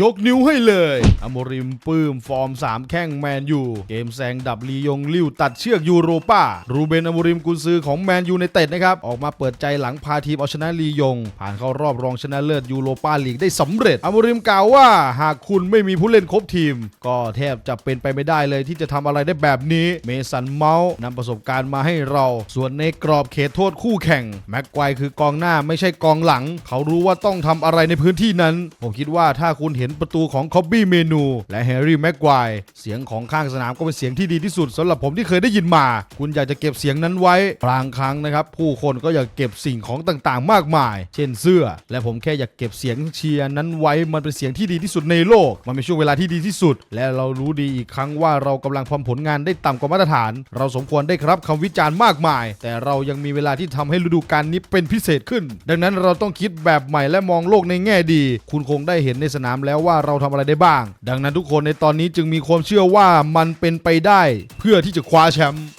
ยกนิ้วให้เลยอโมริมปื้มฟอร์ม 3 แข้งแมนยู เกมแซงดับลียงลิ้วตัดเชือกยูโรป้า รูเบนอโมริมกุนซือของแมนยูในเต็ดนะครับ ออกมาเปิดใจหลังพาทีมเอาชนะลียง ผ่านเข้ารอบรองชนะเลิศยูโรป้าลีกได้สำเร็จอโมริมกล่าวว่า หากคุณไม่มีผู้เล่นครบทีม ก็แทบจะเป็นไปไม่ได้เลยที่จะทำอะไรได้แบบนี้ เมสันเมาส์นำประสบการณ์มาให้เรา ส่วนในกรอบเขตโทษคู่แข่งแม็กไกวคือกองหน้าไม่ใช่กองหลัง เขารู้ว่าต้องทำอะไรในพื้นที่นั้น ผมคิดว่าถ้าคุณเห็น็นประตูของคอบบี้เมนู และแฮร์รี่แม็กไกวเสียงของข้างสนามก็เป็นเสียงที่ดีที่สุดสำหรับผมที่เคยได้ยินมา คุณอยากจะเก็บเสียงนั้นไว้บางครั้งนะครับ ผู้คนก็อยากเก็บสิ่งของต่างๆ มากมาย เช่นเสื้อ และผมแค่อยากเก็บเสียงเชียร์นั้นไว้มันเป็นเสียงที่ดีที่สุดในโลก มันเป็นช่วงเวลาที่ดีที่สุด และเรารู้ดีอีกครั้งว่าเรากำลังทำผลงานได้ต่ำกว่ามาตรฐาน เราสมควรได้ครับคำวิจารณ์มากมาย แต่เรายังมีเวลาที่ทำให้ฤดูกาลนี้เป็นพิเศษขึ้น ดังนั้นเราต้องคิดแบบใหม่และมองโลกในแง่ดี คุณคงได้เห็นในสนามแล้วว่าเราทำอะไรได้บ้าง ดังนั้นทุกคนในตอนนี้จึงมีความเชื่อว่ามันเป็นไปได้ เพื่อที่จะคว้าแชมป์